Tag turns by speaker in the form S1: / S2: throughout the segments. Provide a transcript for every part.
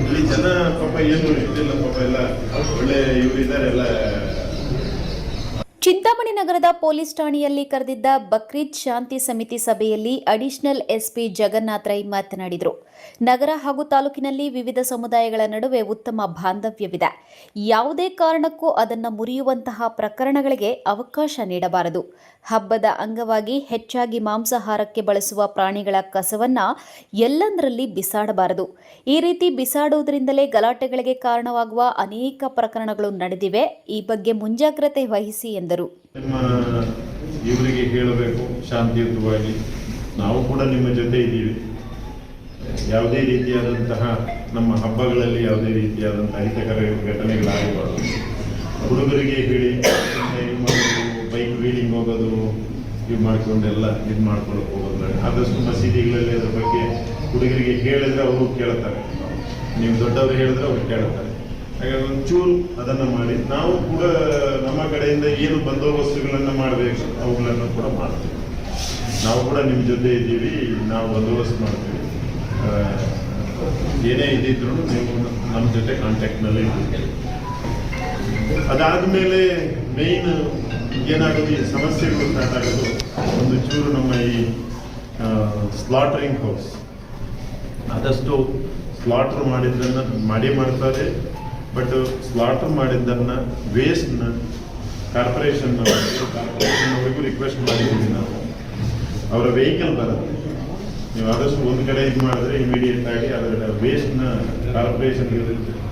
S1: ಇಲ್ಲಿ ಜನ ಪಾಪ ಏನು ಇದಿಲ್ಲ ಪಾಪ ಎಲ್ಲ ಒಳ್ಳೆ ಇವ್ರು ಇದ್ದಾರೆ ಎಲ್ಲ
S2: ಚಿಂತಾಮಣಿ ನಗರದ ಪೊಲೀಸ್ ಠಾಣೆಯಲ್ಲಿ ಕರೆದಿದ್ದ ಬಕ್ರೀದ್ ಶಾಂತಿ ಸಮಿತಿ ಸಭೆಯಲ್ಲಿ ಅಡಿಷನಲ್ ಎಸ್ಪಿ ಜಗನ್ನಾಥ್ ರೈ ಮಾತನಾಡಿದರು. ನಗರ ಹಾಗೂ ತಾಲೂಕಿನಲ್ಲಿ ವಿವಿಧ ಸಮುದಾಯಗಳ ನಡುವೆ ಉತ್ತಮ ಬಾಂಧವ್ಯವಿದೆ. ಯಾವುದೇ ಕಾರಣಕ್ಕೂ ಅದನ್ನು ಮುರಿಯುವಂತಹ ಪ್ರಕರಣಗಳಿಗೆ ಅವಕಾಶ ನೀಡಬಾರದು. ಹಬ್ಬದ ಅಂಗವಾಗಿ ಹೆಚ್ಚಾಗಿ ಮಾಂಸಾಹಾರಕ್ಕೆ ಬಳಸುವ ಪ್ರಾಣಿಗಳ ಕಸವನ್ನ ಎಲ್ಲಂದರಲ್ಲಿ ಬಿಸಾಡಬಾರದು. ಈ ರೀತಿ ಬಿಸಾಡುವುದರಿಂದಲೇ ಗಲಾಟೆಗಳಿಗೆ ಕಾರಣವಾಗುವ ಅನೇಕ ಪ್ರಕರಣಗಳು ನಡೆದಿವೆ. ಈ ಬಗ್ಗೆ ಮುಂಜಾಗ್ರತೆ ವಹಿಸಿ ಎಂದರು.
S1: ನಿಮ್ಮ, ಇವರಿಗೆ ಹೇಳಬೇಕು ಶಾಂತಿಯುತವಾಗಿ. ನಾವು ಕೂಡ ನಿಮ್ಮ ಜೊತೆ ಇದ್ದೀವಿ. ಯಾವುದೇ ರೀತಿಯಾದಂತಹ ನಮ್ಮ ಹಬ್ಬಗಳಲ್ಲಿ ಯಾವುದೇ ರೀತಿಯಾದಂತಹ ಅಹಿತಕರ ಘಟನೆಗಳಾಗಬಾರ್ದು. ಹುಡುಗರಿಗೆ ಹೇಳಿ ಬೈಕ್ ವೀಲಿಂಗ್ ಹೋಗೋದು, ಇದು ಮಾಡ್ಕೊಂಡೆಲ್ಲ ಇದು ಮಾಡ್ಕೊಳಕ್ಕೆ ಹೋಗೋದು. ಆದಷ್ಟು ಮಸೀದಿಗಳಲ್ಲಿ ಅದ್ರ ಬಗ್ಗೆ ಹುಡುಗರಿಗೆ ಹೇಳಿದ್ರೆ ಅವರು ಕೇಳ್ತಾರೆ. ನೀವು ದೊಡ್ಡವರು ಹೇಳಿದ್ರೆ ಅವ್ರು ಕೇಳ್ತಾರೆ. ಹಾಗಾಗಿ ಒಂಚೂರು ಅದನ್ನು ಮಾಡಿ. ನಾವು ಕೂಡ ನಮ್ಮ ಕಡೆಯಿಂದ ಏನು ಬಂದೋಬಸ್ತುಗಳನ್ನು ಮಾಡಬೇಕು, ಅವುಗಳನ್ನು ಕೂಡ ಮಾಡ್ತೀವಿ. ನಾವು ಕೂಡ ನಿಮ್ಮ ಜೊತೆ ಇದ್ದೀವಿ, ನಾವು ಬಂದೋಬಸ್ತ್ ಮಾಡ್ತೀವಿ. ಏನೇ ಇದ್ದಿದ್ರು ನೀವು ನಮ್ಮ ಜೊತೆ ಕಾಂಟ್ಯಾಕ್ಟ್ನಲ್ಲಿ ಇದ್ದೀವಿ ಅದಾದಮೇಲೆ ಮೇಯ್ನ್ ಏನಾಗೋದು, ಈ ಸಮಸ್ಯೆಗಳು ಸ್ಟಾರ್ಟ್ ಆಗೋದು, ಒಂದು ಚೂರು ನಮ್ಮ ಈ ಸ್ಲಾಟರಿಂಗ್ ಹೌಸ್ ಆದಷ್ಟು ಸ್ಲಾಟರ್ ಮಾಡಿದ್ದನ್ನು ಮಾಡಿ ಮಾಡ್ತಾರೆ. ಬಟ್ ಸ್ಲಾಟರ್ ಮಾಡಿದ್ದನ್ನು ವೇಸ್ಟ್ನ ಕಾರ್ಪೊರೇಷನ್ ಅವರಿಗೂ ರಿಕ್ವೆಸ್ಟ್ ಮಾಡಿದ್ದೀವಿ ನಾವು. ಅವರ ವೆಹಿಕಲ್ ಬರುತ್ತೆ. ನೀವು ಆದಷ್ಟು ಒಂದು ಕಡೆ ಇದು ಮಾಡಿದ್ರೆ ಇಮಿಡಿಯೇಟ್ ಆಗಿ ಅದರ ವೇಸ್ಟ್ನ ಕಾರ್ಪೊರೇಷನ್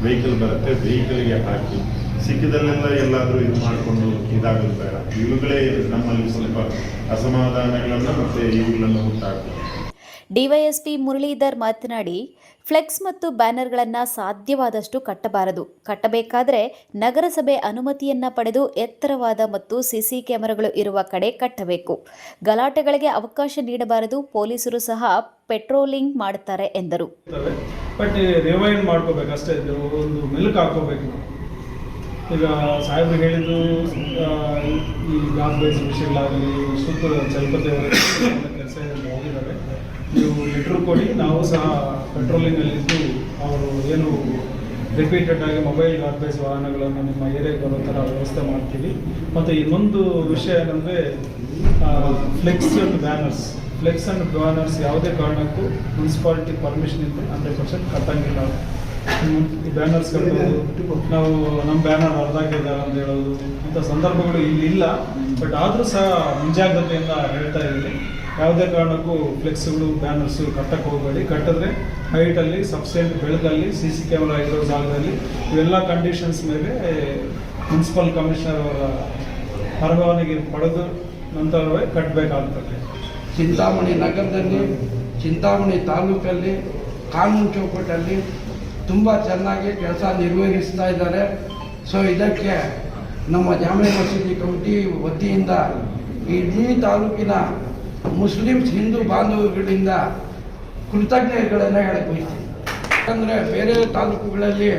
S1: ವೆಹಿಕಲ್ ಬರುತ್ತೆ ವೆಹಿಕಲ್ಗೆ ಹಾಕಿ. ಸಿಕ್ಕಿದಲ್ಲೆಲ್ಲ ಎಲ್ಲಾದರೂ ಇದು ಮಾಡಿಕೊಂಡು ಇದಾಗಲು ಬೇಡ. ಇವುಗಳೇ ನಮ್ಮಲ್ಲಿ ಸ್ವಲ್ಪ ಅಸಮಾಧಾನಗಳನ್ನು ಮತ್ತು ಇವುಗಳನ್ನು ಉಂಟಾಗ್ತದೆ
S2: ಡಿವೈಎಸ್ಪಿ ಮುರಳೀಧರ್ ಮಾತನಾಡಿ ಫ್ಲೆಕ್ಸ್ ಮತ್ತು ಬ್ಯಾನರ್ಗಳನ್ನು ಸಾಧ್ಯವಾದಷ್ಟು ಕಟ್ಟಬಾರದು. ಕಟ್ಟಬೇಕಾದರೆ ನಗರಸಭೆ ಅನುಮತಿಯನ್ನ ಪಡೆದು ಎತ್ತರವಾದ ಮತ್ತು ಸಿಸಿ ಕ್ಯಾಮೆರಾಗಳು ಇರುವ ಕಡೆ ಕಟ್ಟಬೇಕು. ಗಲಾಟೆಗಳಿಗೆ ಅವಕಾಶ ನೀಡಬಾರದು, ಪೊಲೀಸರು ಸಹ ಪೆಟ್ರೋಲಿಂಗ್ ಮಾಡುತ್ತಾರೆ ಎಂದರು.
S3: ಬಟ್ ರಿವೈಂಡ್ ಮಾಡ್ಕೋಬೇಕು ಅಷ್ಟೇ ಒಂದು ಹಾಕೋಬೇಕು ಈಗ ಸಾಹೇಬ್ರು ಹೇಳಿದ್ದು ಈ ಗಾಂಧಿ ವಿಷಯಗಳಾಗಲಿ ಸುತ್ತ ಚಲಪತಿ ಕೆಲಸ ನೀವು ಲೆಟ್ರ್ ಕೊಡಿ, ನಾವು ಸಹ ಪೆಟ್ರೋಲಿಂಗಲ್ಲಿದ್ದು ಅವರು ಏನು ರಿಪೀಟೆಡ್ ಆಗಿ ಮೊಬೈಲ್ ಗಾರ್ಬೇಜ್ ವಾಹನಗಳನ್ನು ನಿಮ್ಮ ಏರಿಯಾಗೆ ಬರೋ ಥರ ವ್ಯವಸ್ಥೆ ಮಾಡ್ತೀವಿ. ಮತ್ತು ಇನ್ನೊಂದು ವಿಷಯ ಏನಂದರೆ flex and banners flex and banners ಯಾವುದೇ ಕಾರಣಕ್ಕೂ ಮುನ್ಸಿಪಾಲಿಟಿ ಪರ್ಮಿಷನ್ ಇದ್ದರೆ ಹಂಡ್ರೆಡ್ ಪರ್ಸೆಂಟ್ ಕಟ್ಟಂಗಿಲ್ಲ. ಈ ಬ್ಯಾನರ್ಸ್ ಕಟ್ಟೋದು, ನಾವು ನಮ್ಮ ಬ್ಯಾನರ್ ಅರ್ಧಾಕಿದ್ದಾರೆ ಅಂತ ಹೇಳೋದು, ಇಂಥ ಸಂದರ್ಭಗಳು ಇಲ್ಲಿ ಇಲ್ಲ. ಬಟ್ ಆದರೂ ಸಹ ಮುಂಜಾಗ್ರತೆಯಿಂದ ಹೇಳ್ತಾ ಇದ್ದೀನಿ. ಯಾವುದೇ ಕಾರಣಕ್ಕೂ ಫ್ಲೆಕ್ಸ್ಗಳು, ಬ್ಯಾನರ್ಸು ಕಟ್ಟಕ್ಕೆ ಹೋಗಬೇಡಿ. ಕಟ್ಟಿದ್ರೆ ಹೈಟಲ್ಲಿ, ಸಬ್ಸೆಂಟ್ ಬೆಳಕಲ್ಲಿ ಸಿ ಸಿ ಕ್ಯಾಮ್ರಾ ಇರೋ ಜಾಗದಲ್ಲಿ ಇವೆಲ್ಲ ಕಂಡೀಷನ್ಸ್ ಮೇಲೆ ಮುನ್ಸಿಪಲ್ ಕಮಿಷನರ್ ಅವರ ಪರವಾನಗಿ ಪಡೆದು ನಂತರವೇ ಕಟ್ಟಬೇಕಾಗ್ತದೆ.
S4: ಚಿಂತಾಮಣಿ ನಗರದಲ್ಲಿ, ಚಿಂತಾಮಣಿ ತಾಲೂಕಲ್ಲಿ, ಕಾನೂನು ಚೌಕಟ್ಟಲ್ಲಿ ತುಂಬ ಚೆನ್ನಾಗಿ ಕೆಲಸ ನಿರ್ವಹಿಸ್ತಾ ಇದ್ದಾರೆ. ಸೊ ಇದಕ್ಕೆ ನಮ್ಮ ಜಾಮೆ ಮಸೀದಿ ಕಮಿಟಿ ವತಿಯಿಂದ ಇಡೀ ತಾಲೂಕಿನ ಮುಸ್ಲಿಮ್ಸ್, ಹಿಂದೂ ಬಾಂಧವರುಗಳಿಂದ ಕೃತಜ್ಞತೆಗಳನ್ನು ಹೇಳಕ್ಕೆ ಬಯಸ್ತೀನಿ ಯಾಕಂದರೆ ಬೇರೆ ತಾಲೂಕುಗಳಲ್ಲಿ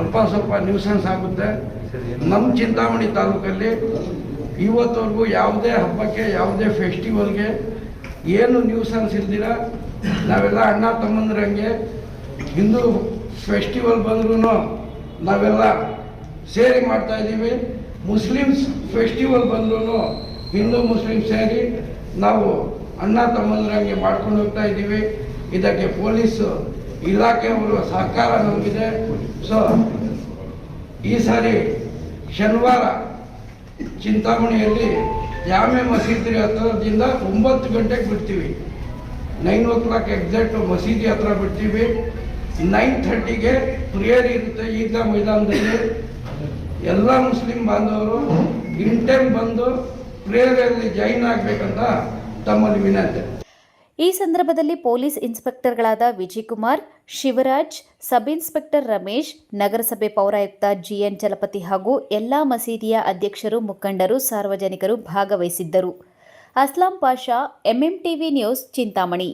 S4: ಅಲ್ಪ ಸ್ವಲ್ಪ ನ್ಯೂಸೆನ್ಸ್ ಆಗುತ್ತೆ. ನಮ್ಮ ಚಿಂತಾಮಣಿ ತಾಲೂಕಲ್ಲಿ ಇವತ್ತವರೆಗೂ ಯಾವುದೇ ಹಬ್ಬಕ್ಕೆ, ಯಾವುದೇ ಫೆಸ್ಟಿವಲ್ಗೆ ಏನು ನ್ಯೂಸೆನ್ಸ್ ಇಲ್ದಿರ, ನಾವೆಲ್ಲ ಅಣ್ಣ ತಮ್ಮಂದ್ರಂಗೆ ಹಿಂದೂ ಫೆಸ್ಟಿವಲ್ ಬಂದ್ರೂ ನಾವೆಲ್ಲ ಸೇರಿ ಮಾಡ್ತಾ ಇದ್ದೀವಿ. ಮುಸ್ಲಿಮ್ಸ್ ಫೆಸ್ಟಿವಲ್ ಬಂದ್ರೂ ಹಿಂದೂ ಮುಸ್ಲಿಮ್ ಸೇರಿ ನಾವು ಅಣ್ಣ ತಮ್ಮಂದ್ರಂಗೆ ಮಾಡ್ಕೊಂಡು ಹೋಗ್ತಾ ಇದ್ದೀವಿ. ಇದಕ್ಕೆ ಪೊಲೀಸ್ ಇಲಾಖೆಯವರು ಸಹಕಾರ ನಮಗಿದೆ. ಸೊ ಈ ಸಾರಿ ಶನಿವಾರ ಚಿಂತಾಮಣಿಯಲ್ಲಿ ಜಾಮೆ ಮಸೀದಿ ಹತ್ರದಿಂದ ಒಂಬತ್ತು ಗಂಟೆಗೆ ಬಿಡ್ತೀವಿ. ನೈನ್ ಓ ಕ್ಲಾಕ್ ಎಕ್ಸಾಕ್ಟ್ ಮಸೀದಿ ಹತ್ರ ಬಿಡ್ತೀವಿ. ನೈನ್ ಥರ್ಟಿಗೆ ಪ್ರೇಯರ್ ಇರುತ್ತೆ ಈದ್ಗಾ ಮೈದಾನದಲ್ಲಿ ಎಲ್ಲ ಮುಸ್ಲಿಂ ಬಾಂಧವರು, ಇನ್ ಟೈಮ್ ಬಂದು ಪ್ರೇಯರಲ್ಲಿ ಜಾಯಿನ್ ಆಗಬೇಕಂತ ತಮ್ಮಲ್ಲಿ ವಿನಂತಿ.
S2: ಈ ಸಂದರ್ಭದಲ್ಲಿ ಪೊಲೀಸ್ ಇನ್ಸ್ಪೆಕ್ಟರ್ಗಳಾದ ವಿಜಯಕುಮಾರ್, ಶಿವರಾಜ್, ಸಬ್ ಇನ್ಸ್ಪೆಕ್ಟರ್ ರಮೇಶ್, ನಗರಸಭೆ ಪೌರಾಯುಕ್ತ ಜಿಎನ್ ಚಲಪತಿ ಹಾಗೂ ಎಲ್ಲಾ ಮಸೀದಿಯ ಅಧ್ಯಕ್ಷರು, ಮುಖಂಡರು, ಸಾರ್ವಜನಿಕರು ಭಾಗವಹಿಸಿದ್ದರು. Aslam Pasha, MMTV news, Chintamani.